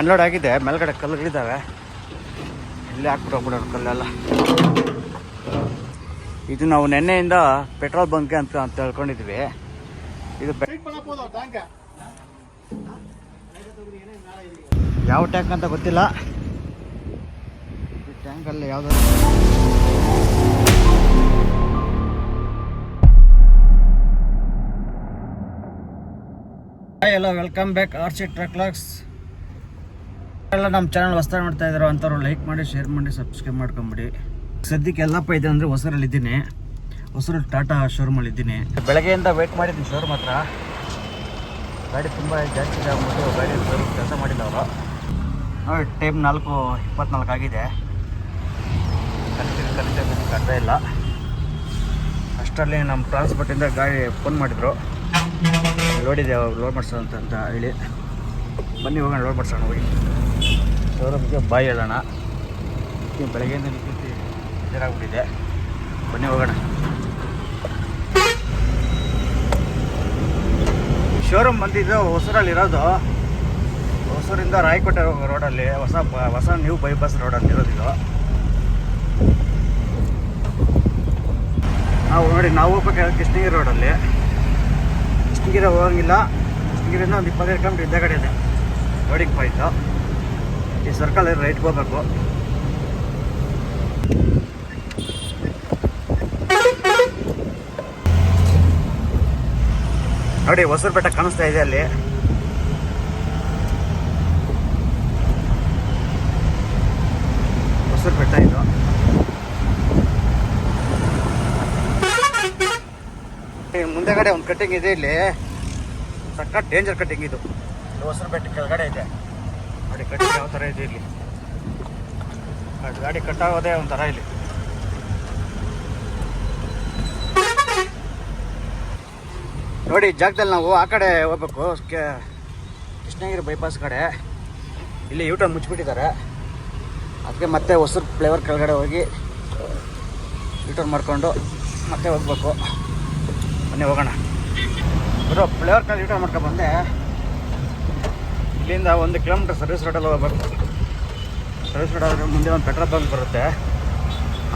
Unload ಆಗಿದೆ, ಮೇಲ್ಗಡೆ ಕಲ್ಲುಗಳಿದ್ದಾವೆ ಇಲ್ಲೇ ಹಾಕ್ಬಿಟ್ಟು ಹೋಗ್ಬಿಡೋಣ ಕಲ್ಲೆಲ್ಲ. ಇದು ನಾವು ನಿನ್ನೆಯಿಂದ ಪೆಟ್ರೋಲ್ ಬಂಕ್ ಅಂತ ಅಂತ ಹೇಳ್ಕೊಂಡಿದ್ವಿ. ಇದು ಯಾವ ಟ್ಯಾಂಕ್ ಅಂತ ಗೊತ್ತಿಲ್ಲ. ಟ್ಯಾಂಕ್ ಟ್ಯಾಂಕಲ್ಲಿ ಹಾಯ್ ಎಲ್ಲ welcome back R C truck logs ಎಲ್ಲ ನಮ್ಮ ಚಾನಲ್ ಹೊಸ ನೋಡ್ತಾ ಇದ್ರು ಅಂಥವ್ರು ಲೈಕ್ ಮಾಡಿ ಶೇರ್ ಮಾಡಿ ಸಬ್ಸ್ಕ್ರೈಬ್ ಮಾಡ್ಕೊಂಬಿಡಿ. ಸದ್ಯಕ್ಕೆ ಎಲ್ಲಪ್ಪ ಇದೆ ಅಂದರೆ ಹೊಸರಲ್ಲಿ ಇದ್ದೀನಿ. ಹೊಸರು ಟಾಟಾ ಶೋರೂಮಲ್ಲಿ ಇದ್ದೀನಿ. ಬೆಳಗ್ಗೆಯಿಂದ ವೇಟ್ ಮಾಡಿದ್ದೀನಿ ಶೋರೂಮ್ ಹತ್ರ. ಗಾಡಿ ತುಂಬ ಜಾಸ್ತಿ ಆಗ್ಬಿಟ್ಟು ಗಾಡಿ ಶೋರೂಮ್ ಕೆಲಸ ಮಾಡಿಲ್ಲ ಅವರು. ನೋಡಿ ಟೈಮ್ ನಾಲ್ಕು ಇಪ್ಪತ್ನಾಲ್ಕು ಆಗಿದೆ. ಕಲಿತೀವಿ ಕಲಿತೀವಿ ಅರ್ಥ ಇಲ್ಲ. ಅಷ್ಟರಲ್ಲಿ ನಮ್ಮ ಟ್ರಾನ್ಸ್ಪೋರ್ಟಿಂದ ಗಾಡಿ ಫೋನ್ ಮಾಡಿದರು. ಲೋಡ್ ಇದೆ ಲೋಡ್ ಮಾಡ್ಸೋಣ ಅಂತ ಅಂತ ಹೇಳಿ. ಬನ್ನಿ ಹೋಗೋಣ ಲೋಡ್ ಮಾಡ್ಸೋಣ ಹೋಗಿ. ಶೋರೂಮ್ಗೆ ಬಾಯ್ ಹೇಳೋಣ. ಬೆಳಗ್ಗೆಯಿಂದ ನಿಂತು ಬೇಜಾರಾಗ್ಬಿಟ್ಟಿದೆ ಬನ್ನಿ ಹೋಗೋಣ. ಶೋರೂಮ್ ಬಂದಿದ್ದು ಹೊಸೂರಲ್ಲಿರೋದು. ಹೊಸೂರಿಂದ ರಾಯಕೋಟೆ ಹೋಗೋ ರೋಡಲ್ಲಿ, ಹೊಸ ಹೊಸ ನ್ಯೂ ಬೈಪಾಸ್ ರೋಡಲ್ಲಿ ಇರೋದು ನಾವು ನೋಡಿ, ನಾವು ಹೋಗ್ಬೇಕಾದ್ರೆ ಕೃಷ್ಣಗಿರಿ ರೋಡಲ್ಲಿ. ಕೃಷ್ಣಗಿರಿ ಹೋಗಂಗಿಲ್ಲ. ಕೃಷ್ಣಗಿರಿಂದ ಒಂದು ಇಪ್ಪತ್ತೈದು ಕಿಲೋಮೀಟ್ರ್ ಇದ್ದ ಕಡೆ ಇದೆ ರೋಡಿಗೆ ಪಾಯಿಂಟು ಈ ಸರ್ಕಲ್ ರೈಟ್ ಹೋಗ್ಬೇಕು. ನೋಡಿ ಹೊಸರು ಬೆಟ್ಟ ಕಾಣಿಸ್ತಾ ಇದೆ ಅಲ್ಲಿ. ಹೊಸರು ಬೆಟ್ಟ ಇದು ಮುಂದೆಗಡೆ ಒಂದು ಕಟ್ಟಿಂಗ್ ಇದೆ ಇಲ್ಲಿ. ಸಕ್ಕ ಡೇಂಜರ್ ಕಟ್ಟಿಂಗ್ ಇದು. ಹೊಸರು ಬೆಟ್ಟ ಕೆಳಗಡೆ ಇದೆ. ನೋಡಿ ಕಟ್ ಯಾವ ಥರ ಇದೆ ಇಲ್ಲಿ? ಗಾಡಿ ಗಾಡಿ ಕಟ್ಟಾಗೋದೇ ಒಂಥರ ಇಲ್ಲಿ. ನೋಡಿ ಜಾಗದಲ್ಲಿ ನಾವು ಆ ಕಡೆ ಹೋಗ್ಬೇಕು. ಕೃಷ್ಣಗಿರಿ ಬೈಪಾಸ್ ಕಡೆ. ಇಲ್ಲಿ ಯೂಟರ್ನ್ ಮುಚ್ಚಿಬಿಟ್ಟಿದ್ದಾರೆ. ಅದಕ್ಕೆ ಮತ್ತೆ ಹೊಸರು ಫ್ಲೇವರ್ ಕೆಳಗಡೆ ಹೋಗಿ ಯೂಟರ್ನ್ ಮಾಡಿಕೊಂಡು ಮತ್ತೆ ಹೋಗ್ಬೇಕು. ಮೊನ್ನೆ ಹೋಗೋಣ. ಬರೋ ಫ್ಲೇವರ್ ಕಾಲ್ ಯೂಟರ್ನ್ ಮಾಡ್ಕೊಂಡು ಬಂದೆ. ಇಲ್ಲಿಂದ ಒಂದು ಕಿಲೋಮೀಟರ್ ಸರ್ವಿಸ್ ರೋಡಲ್ಲಿ ಹೋಗ್ಬೇಕು ಸರ್ವಿಸ್ ರೋಡ್ ಆದರೆ ಮುಂದೆ ಒಂದು ಪೆಟ್ರೋಲ್ ಬಂಕ್ ಬರುತ್ತೆ.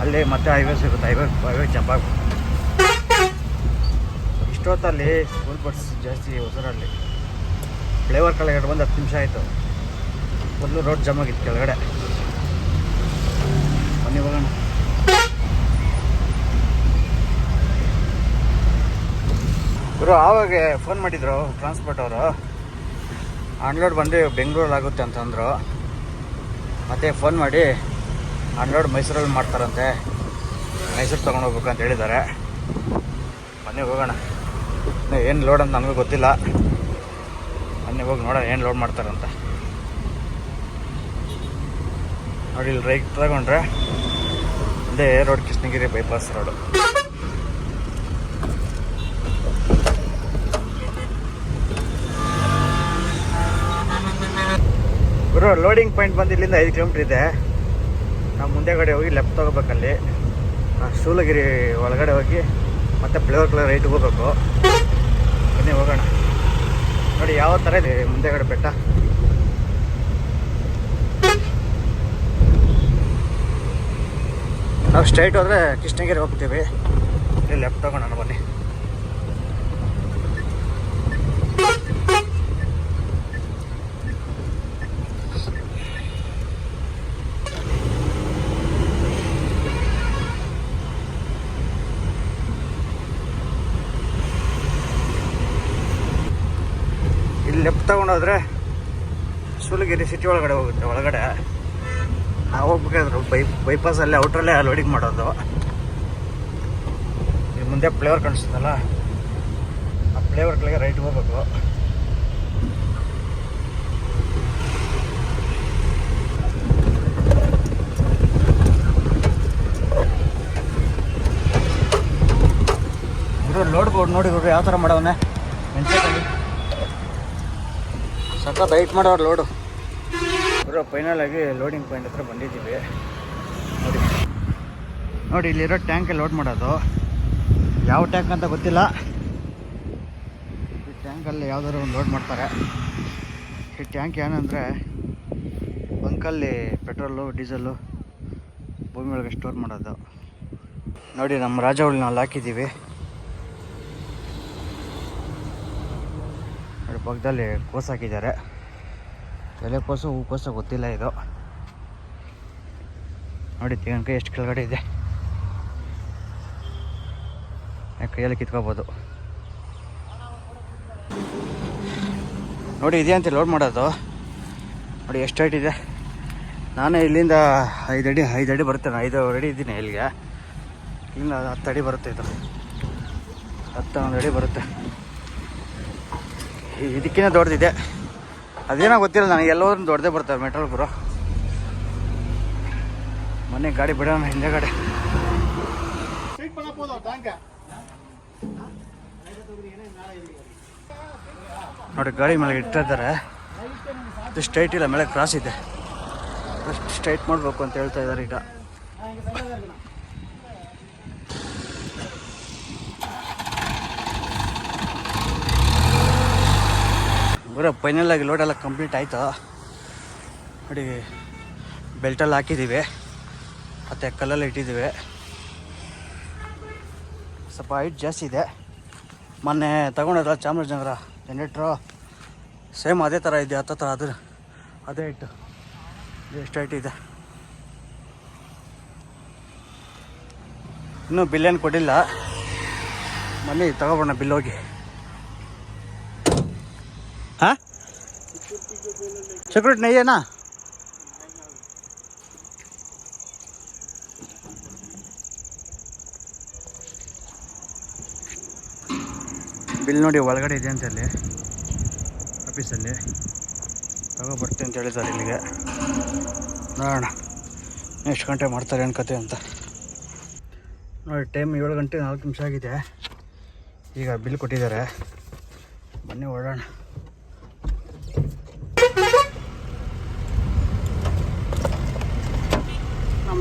ಅಲ್ಲಿ ಮತ್ತೆ ಹೈವೇ ಸಿಗುತ್ತೆ. ಹೈವೇ ಹೈವೇ ಜಂಪ್ ಆಗ್ಬೇಕು ಇಷ್ಟೊತ್ತಲ್ಲಿ ಸ್ಕೂಲ್ ಬಸ್ ಜಾಸ್ತಿ ಹೊಸರಲ್ಲಿ. ಫ್ಲೇವರ್ ಕೆಳಗಡೆ ಬಂದು ಹತ್ತು ನಿಮಿಷ ಆಯಿತು. ಮೊದಲು ರೋಡ್ ಜಾಮ್ ಆಗಿತ್ತು ಕೆಳಗಡೆ. ಬನ್ನಿ ಹೋಗೋಣ. ಗುರು, ಆವಾಗ ಫೋನ್ ಮಾಡಿದ್ರು ಟ್ರಾನ್ಸ್ಪೋರ್ಟ್ ಅವರು. ಅನ್ಲೋಡ್ ಬಂದು ಬೆಂಗಳೂರಲ್ಲಿ ಆಗುತ್ತೆ ಅಂತಂದರು. ಮತ್ತೆ ಫೋನ್ ಮಾಡಿ ಅನ್ಲೋಡ್ ಮೈಸೂರಲ್ಲಿ ಮಾಡ್ತಾರಂತೆ. ಮೈಸೂರು ತೊಗೊಂಡು ಹೋಗ್ಬೇಕು ಅಂತ ಹೇಳಿದ್ದಾರೆ. ಬನ್ನಿ ಹೋಗೋಣ. ಏನು ಲೋಡ್ ಅಂತ ನನಗೂ ಗೊತ್ತಿಲ್ಲ. ಬನ್ನಿ ಹೋಗಿ ನೋಡೋಣ ಏನು ಲೋಡ್ ಮಾಡ್ತಾರಂತ. ನೋಡಿ, ಇಲ್ಲಿ ರೈಟ್ ತಗೊಂಡ್ರೆ ಅದೇ ರೋಡ್ ಕೃಷ್ಣಗಿರಿ ಬೈಪಾಸ್ ರೋಡು ಗುರು ಲೋಡಿಂಗ್ ಪಾಯಿಂಟ್ ಬಂದು ಇಲ್ಲಿಂದ ಐದು ಕಿಲೋಮೀಟ್ರ್ ಇದೆ. ನಾವು ಮುಂದೆಗಡೆ ಹೋಗಿ ಲೆಫ್ಟ್ ತಗೋಬೇಕಲ್ಲಿ ಶೂಲಗಿರಿ ಒಳಗಡೆ ಹೋಗಿ ಮತ್ತೆ ಫ್ಲೇವರ್ ಕಲರ್ ರೈಟ್ಗೆ ಹೋಗ್ಬೇಕು. ಬನ್ನಿ ಹೋಗೋಣ. ನೋಡಿ, ಯಾವ ಥರ ಇದೆ ಮುಂದೆಗಡೆ ಬೆಟ್ಟ? ನಾವು ಸ್ಟ್ರೈಟ್ ಹೋದರೆ ಕೃಷ್ಣಗಿರಿ ಹೋಗ್ತೀವಿ. ಇಲ್ಲಿ ಲೆಫ್ಟ್ ತಗೋಣ ಬನ್ನಿ. ಇಲ್ಲಿ ಲೆಫ್ಟ್ ತಗೊಂಡೋದ್ರೆ ಸುಲಗಿರಿ ಸಿಟಿ ಒಳಗಡೆ ಹೋಗುತ್ತೆ, ಒಳಗಡೆ. ನಾವು ಹೋಗ್ಬೇಕಾದ್ರು ಬೈ ಬೈಪಾಸಲ್ಲಿ ಔಟ್ರಲ್ಲೇ ಲೋಡಿಂಗ್ ಮಾಡೋದು. ಇಲ್ಲಿ ಮುಂದೆ ಫ್ಲೇವರ್ ಕಾಣಿಸ್ತದಲ್ಲ, ಆ ಫ್ಲೇವರ್ ಕೆಳಗೆ ರೈಟ್ ಹೋಗ್ಬೇಕು. ಲೋಡ್ ಬೋರ್ಡ್ ನೋಡಿ ಯಾವ ಥರ ಮಾಡೋವನ್ನೇ ಮೆಣಸಿನಕಾಯಿ ಸಖತ್ ಹೈಟ್ ಮಾಡೋರು ಲೋಡು ಬರೋ ಫೈನಲ್ ಆಗಿ ಲೋಡಿಂಗ್ ಪಾಯಿಂಟ್ ಹತ್ರ ಬಂದಿದ್ದೀವಿ. ನೋಡಿ. ನೋಡಿ, ಇಲ್ಲಿರೋ ಟ್ಯಾಂಕಲ್ಲಿ ಲೋಡ್ ಮಾಡೋದು. ಯಾವ ಟ್ಯಾಂಕ್ ಅಂತ ಗೊತ್ತಿಲ್ಲ. ಈ ಟ್ಯಾಂಕಲ್ಲಿ ಯಾವ್ದಾದ್ರು ಒಂದು ಲೋಡ್ ಮಾಡ್ತಾರೆ. ಈ ಟ್ಯಾಂಕ್ ಏನಂದರೆ, ಬಂಕಲ್ಲಿ ಪೆಟ್ರೋಲು ಡೀಸೆಲ್ಲು ಭೂಮಿ ಒಳಗೆ ಸ್ಟೋರ್ ಮಾಡೋದು. ನೋಡಿ, ನಮ್ಮ ರಾಜವಳ್ಳಿ ನಾವು ಹಾಕಿದ್ದೀವಿ. ಪಕ್ಕದಲ್ಲಿ ಕೋಸು ಹಾಕಿದ್ದಾರೆ. ಎಲೆ ಕೋಸು, ಹೂ ಕೋಸು ಗೊತ್ತಿಲ್ಲ ಇದು. ನೋಡಿ ತೆಂಗಿನಕಾಯಿ ಎಷ್ಟು ಕೆಳಗಡೆ ಇದೆ. ಕೈಯಲ್ಲಿ ಕಿತ್ಕೋಬೋದು. ನೋಡಿ, ಇದೆಯಾ ಅಂತ ಲೋಡ್ ಮಾಡೋದು. ನೋಡಿ, ಎಷ್ಟು ಹೈಟ್ ಇದೆ. ನಾನು ಇಲ್ಲಿಂದ ಐದು ಅಡಿ ಐದು ಅಡಿ ಬರ್ತೇನೆ ಐದು ಅಡಿ ಇದ್ದೀನಿ ಇಲ್ಲಿಗೆ. ಇಲ್ಲ ಹತ್ತು ಅಡಿ ಬರುತ್ತೆ ಇದು. ಹತ್ತು ಒಂದು ಅಡಿ ಬರುತ್ತೆ. ಇದಕ್ಕಿಂತ ದೊಡ್ಡದಿದೆ. ಅದೇನೋ ಗೊತ್ತಿಲ್ಲ ನನಗೆ, ಎಲ್ಲೋದ್ರೂ ದೊಡ್ಡದೇ ಬರ್ತಾರೆ ಮೆಟ್ರೋಲ್ ಗುರು. ಮೊನ್ನೆ ಗಾಡಿ ಬಿಡೋಣ ಹಿಂದೆ ಗಾಡಿ ನೋಡಿ, ಗಾಡಿ ಮೇಲೆ ಇಟ್ಟಿದ್ದಾರೆ ಇದು ಸ್ಟ್ರೈಟ್ ಇಲ್ಲ, ಮೇಲೆ ಕ್ರಾಸ್ ಇದೆ. ಸ್ಟ್ರೈಟ್ ಮಾಡಬೇಕು ಅಂತ ಹೇಳ್ತಾ ಇದ್ದಾರೆ ಈಗ. ಫೈನಲ್ ಆಗಿ ಲೋಡ್ ಎಲ್ಲ ಕಂಪ್ಲೀಟ್ ಆಯಿತು? ನೋಡಿ ಬೆಲ್ಟಲ್ಲಿ ಹಾಕಿದ್ದೀವಿ ಮತ್ತು ಕಲ್ಲಲ್ಲಿ ಇಟ್ಟಿದ್ದೀವಿ ಸ್ವಲ್ಪ ಹೈಟ್ ಜಾಸ್ತಿ ಇದೆ. ಮೊನ್ನೆ ತಗೊಂಡಿರಲ್ಲ ಚಾಮರಾಜನಗರ ಜನರೇಟ್ರು ಸೇಮ್ ಅದೇ ಥರ ಇದೆ, ಹತ್ತು ಥರ ಅದು ಇಟ್ಟು ಎಷ್ಟು ಹೈಟ್ ಇದೆ? ಇನ್ನೂ ಬಿಲ್ ಏನು ಕೊಡಿಲ್ಲ ಮನೆ ತಗೊಬೋಣ ಬಿಲ್ ಹೋಗಿ. ಸೆಕ್ಯೂರಿಟಿ ना ಬಿಲ್ ನೋಡಿ ಒಳಗಡೆ ಇದೆ ಅಂತ ಅಲ್ಲಿ. ಆಫೀಸಲ್ಲಿ ತಗೊಬರ್ತೀನಿ ಅಂತ ಹೇಳಿದ್ದಾರೆ ಇಲ್ಲಿಗೆ. ನೋಡೋಣ. ಎಷ್ಟು ಗಂಟೆ ಮಾಡ್ತಾರೆ ಏನು ಕತೆ ಅಂತ. ನೋಡಿ ಟೈಮ್ ಏಳು ಗಂಟೆ ನಾಲ್ಕು ನಿಮಿಷ ಆಗಿದೆ. ಈಗ ಬಿಲ್ ಕೊಟ್ಟಿದ್ದಾರೆ. ಬನ್ನಿ ಓಡೋಣ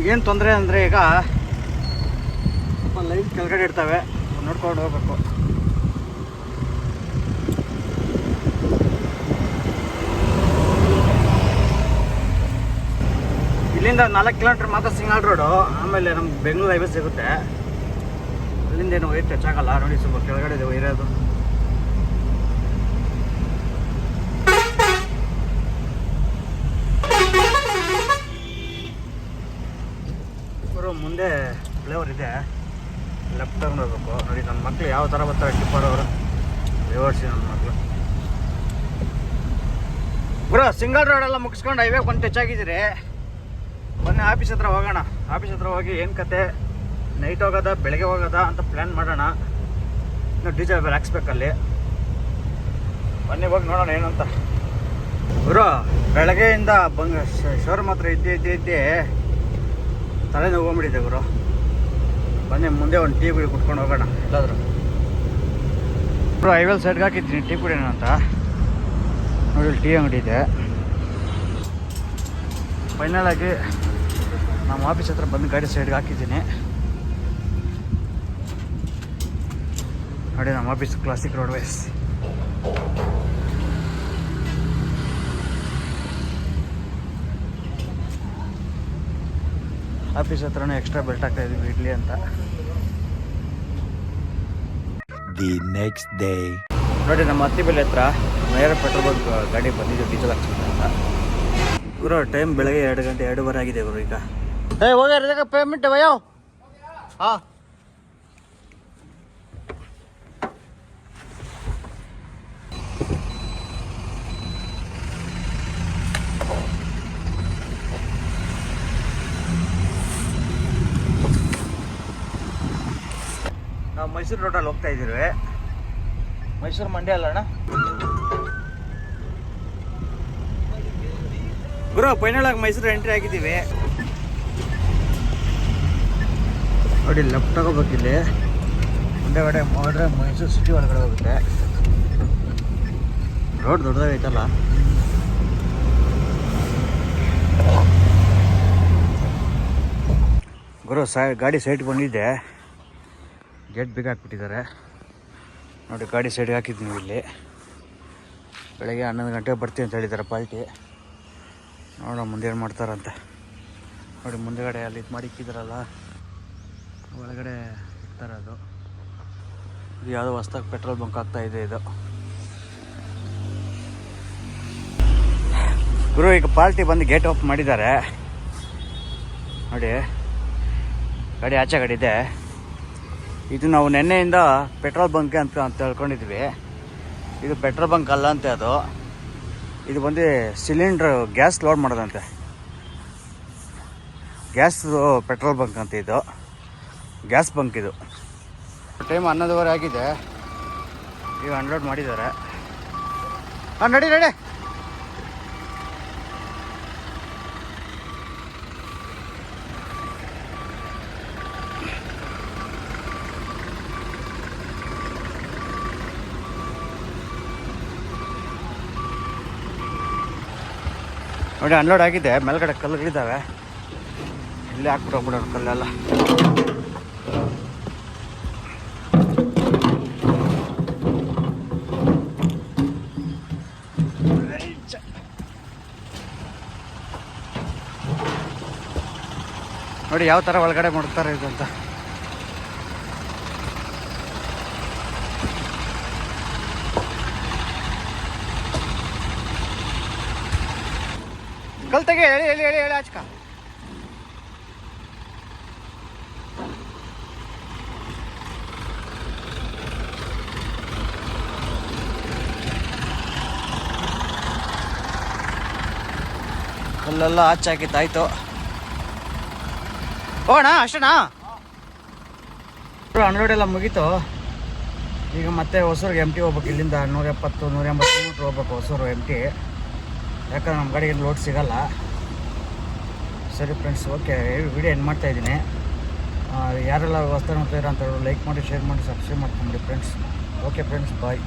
ನಮ್ಗೇನು ತೊಂದರೆ ಅಂದರೆ ಈಗ ಸ್ವಲ್ಪ ಲೈಟ್ ಕೆಳಗಡೆ ಇರ್ತವೆ ನೋಡ್ಕೊಂಡು ಹೋಗ್ಬೇಕು. ಇಲ್ಲಿಂದ ನಾಲ್ಕು ಕಿಲೋಮೀಟ್ರ್ ಮಾತ್ರ ಸಿಂಗಲ್ ರೋಡು ಆಮೇಲೆ ನಮ್ಗೆ ಬೆಂಗಳೂರು ಹೈವೇ ಸಿಗುತ್ತೆ. ಅಲ್ಲಿಂದ ಏನು ವೈರ್ ಟಚ್ ಆಗಲ್ಲ ನೋಡಿ ಸ್ವಲ್ಪ ಕೆಳಗಡೆ ಇರೋದು. ಇವರು ಮುಂದೆ ಫ್ಲೇವರ್ ಇದೆ. ಲೆಫ್ಟ್ ಟರ್ನ್ ಹೋಗ್ಬೇಕು. ನೋಡಿ ನನ್ನ ಮಕ್ಳು ಯಾವ ಥರ ಬರ್ತಾರೆ ಟಿಪ್ಪರ್ ಅವರು. ರಿವರ್ಸಿ ನನ್ನ ಮಕ್ಕಳು ಬ್ರೋ ಸಿಂಗಲ್ ರೋಡ್ ಎಲ್ಲ ಮುಗಿಸ್ಕೊಂಡು ಹೈವೇ ಬಂದು ಟಚ್ ಆಗಿದ್ದೀರಿ. ಬನ್ನಿ ಆಫೀಸ್ ಹತ್ರ ಹೋಗೋಣ. ಆಫೀಸ್ ಹತ್ರ ಹೋಗಿ ಏನು ಕತೆ? ನೈಟ್ ಹೋಗೋದ, ಬೆಳಗ್ಗೆ ಹೋಗೋದ ಅಂತ ಪ್ಲ್ಯಾನ್ ಮಾಡೋಣ. ಇನ್ನು ಡೀಸೆಲ್ ಬೇರೆ ಹಾಕ್ಸ್ಬೇಕಲ್ಲಿ. ಬನ್ನಿ, ಹೋಗಿ ನೋಡೋಣ ಏನಂತ. ಬರೋ ಬೆಳಗ್ಗೆಯಿಂದ ಬಂಗ ಶೋರೂಮ್ ಹತ್ರ ಇದ್ದೇ ಇದ್ದೇ ಇದ್ದೇ ತಲೆ ನೋವಂಬಿಟ್ಟಿದೆ ಗುರು. ಬನ್ನಿ, ಮುಂದೆ ಒಂದು ಟೀ ಬಿಡಿ ಕುಟ್ಕೊಂಡು ಹೋಗೋಣ, ಎಲ್ಲಾದರೂ. ಬ್ರೋ ಐವೆಲ್ ಸೈಡ್ಗೆ ಹಾಕಿದ್ದೀನಿ, ಟೀ ಕುಡಿಯೋಣ ಅಂತ. ನೋಡಿ ಟೀ ಅಂಗಡಿ ಇದೆ. ಫೈನಲ್ ಆಗಿ ನಮ್ಮ ಆಫೀಸ್ ಹತ್ರ ಬಂದು ಗಾಡಿ ಸೈಡ್ಗೆ ಹಾಕಿದ್ದೀನಿ. ನೋಡಿ, ನಮ್ಮ ಆಫೀಸ್ ಕ್ಲಾಸಿಕ್ ರೋಡ್ವೇಸ್ ಆಫೀಸ್ ಹತ್ರನೂ ಎಕ್ಸ್ಟ್ರಾ ಬೆಲ್ಟ್ ಹಾಕ್ತಾ ಇದ್ವಿ ಇಡ್ಲಿ ಅಂತ. ದಿ ನೆಕ್ಸ್ಟ್ ಡೇ ನೋಡಿ ನಮ್ಮ ಅತ್ತಿ ಬೆಲೆ ಹತ್ರ ನೇರ ಪೆಟ್ರೋಲ್ ಬಂಕ್ ಗಾಡಿ ಬಂದಿದ್ದು ಡೀಸೆಲ್ ಹಾಕ್ಸ್ಬೇಕು ಅಂತ. ಗುರು ಟೈಮ್ ಬೆಳಗ್ಗೆ ಎರಡು ಗಂಟೆ ಎರಡೂವರೆ ಆಗಿದೆ ಗುರು ಈಗ. ಏ ಹೋಗ್ಯಾರ ಪೇಮೆಂಟ್ ವಯೋ ಹಾಂ. ಮೈಸೂರು ರೋಡಲ್ಲಿ ಹೋಗ್ತಾ ಇದ್ದೀವಿ. ಮೈಸೂರು ಮಂಡ್ಯ ಅಲ್ಲ ಅಣ್ಣ? ಗುರು ಫೈನಲ್ ಆಗಿ ಮೈಸೂರು ಎಂಟ್ರಿ ಆಗಿದ್ದೀವಿ. ನೋಡಿ ಲೆಫ್ಟ್ ತಗೋಬೇಕಿಲ್ಲಿ ಮುಂದೆಗಡೆ ಮಾಡಿದ್ರೆ ಮೈಸೂರು ಸಿಟಿ ಒಳಗಡೆ ಹೋಗುತ್ತೆ. ರೋಡ್ ದೊಡ್ಡದಾಗೈತಲ್ಲ. ಗುರು, ಸಾ ಗಾಡಿ ಸೈಟ್ ಬಂದಿದ್ದೆ ಗೇಟ್ ಬೇಗ ಹಾಕ್ಬಿಟ್ಟಿದ್ದಾರೆ. ನೋಡಿ, ಗಾಡಿ ಸೈಡ್ಗೆ ನೀವು ಇಲ್ಲಿ. ಬೆಳಗ್ಗೆ ಹನ್ನೊಂದು ಗಂಟೆಗೆ ಬರ್ತೀವಿ ಅಂತ ಹೇಳಿದ್ದಾರೆ ಪಾಲ್ಟಿ. ನೋಡೋಣ ಮುಂದೆ ಏನು ಮಾಡ್ತಾರಂತೆ. ನೋಡಿ, ಮುಂದೆಗಡೆ ಅಲ್ಲಿ ಇದು ಮಾಡಿಕ್ಕಿದ್ರಲ್ಲ, ಒಳಗಡೆ ಇರ್ತಾರೆ ಅದು. ಇದು ಯಾವುದೋ ಹೊಸ್ದಾಗಿ ಪೆಟ್ರೋಲ್ ಬಂಕ್ ಆಗ್ತಾ ಇದೆ ಇದು. ಗುರು, ಈಗ ಪಾರ್ಟಿ ಬಂದು ಗೇಟ್ ಓಪನ್ ಮಾಡಿದ್ದಾರೆ. ನೋಡಿ, ಗಾಡಿ ಆಚೆ ಗಾಡಿ ಇದೆ. ಇದು ನಾವು ನಿನ್ನೆಯಿಂದ ಪೆಟ್ರೋಲ್ ಬಂಕ್ ಅಂತ ಅಂತ ತಿಳ್ಕೊಂಡಿದ್ವಿ. ಇದು ಪೆಟ್ರೋಲ್ ಬಂಕ್ ಅಲ್ಲ ಅಂತೆ ಅದು. ಇದು ಬಂದು ಸಿಲಿಂಡ್ರ್ ಗ್ಯಾಸ್ ಲೋಡ್ ಮಾಡೋದಂತೆ. ಗ್ಯಾಸ್ ಪೆಟ್ರೋಲ್ ಬಂಕ್ ಅಂತ ಇದು. ಗ್ಯಾಸ್ ಬಂಕ್ ಇದು. ಟೈಮ್ ಹನ್ನೊಂದುವರೆ ಆಗಿದೆ. ಈಗ ಅನ್ಲೋಡ್ ಮಾಡಿದ್ದಾರೆ. ಹಾಂ, ನಡಿ ನಡಿ. ನೋಡಿ ಅನ್ಲೋಡ್ ಆಗಿದೆ. ಮೇಲ್ಗಡೆ ಕಲ್ಲುಗಳಿದ್ದಾವೆ ಇಲ್ಲೇ ಹಾಕ್ಬಿಟ್ಟು ಕಲ್ಲೆಲ್ಲ. ನೋಡಿ, ಯಾವ ಥರ ಒಳಗಡೆ ಮಾಡ್ತಾರೆ ಇದು ಅಂತ. ಕಲ್ ತೆಗೆ ಹೇಳಿ ಹೇಳಿ ಹೇಳಿ ಹೇಳಿ ಆಚಕ. ಕಲ್ಲೆಲ್ಲ ಆಚಾಕಿತ್ತಾಯ್ತು ಹೋಗೋಣ, ಅಷ್ಟೇನಾ? ಅನ್ಲೋಡ್ ಎಲ್ಲ ಮುಗೀತು. ಈಗ ಮತ್ತೆ ಹೊಸೂರಿಗೆ ಎಂ ಟಿ ಹೋಗ್ಬೇಕು ಇಲ್ಲಿಂದ ನೂರ ಎಪ್ಪತ್ತು, ನೂರ ಎಂಬತ್ತು ಕಿಲೋಮೀಟ್ರ್ ಹೋಗ್ಬೇಕು ಹೊಸೂರು ಎಂ ಟಿ ಯಾಕಂದ್ರೆ ನಮ್ಮ ಗಾಡಿಗೆ ಲೋಡ್ ಸಿಗಲ್ಲ. ಸರಿ ಫ್ರೆಂಡ್ಸ್ ಓಕೆ ವಿಡಿಯೋ ಏನು ಮಾಡ್ತಾ ಇದ್ದೀನಿ. ಯಾರೆಲ್ಲ ಹೊಸ್ತಾಗಿ ಅಂತ ಅಂತ ಲೈಕ್ ಮಾಡಿ ಶೇರ್ ಮಾಡಿ ಸಬ್ಸ್ಕ್ರೈಬ್ ಮಾಡ್ಕೊಂಡು ಫ್ರೆಂಡ್ಸ್ ಓಕೆ ಫ್ರೆಂಡ್ಸ್ ಬಾಯ್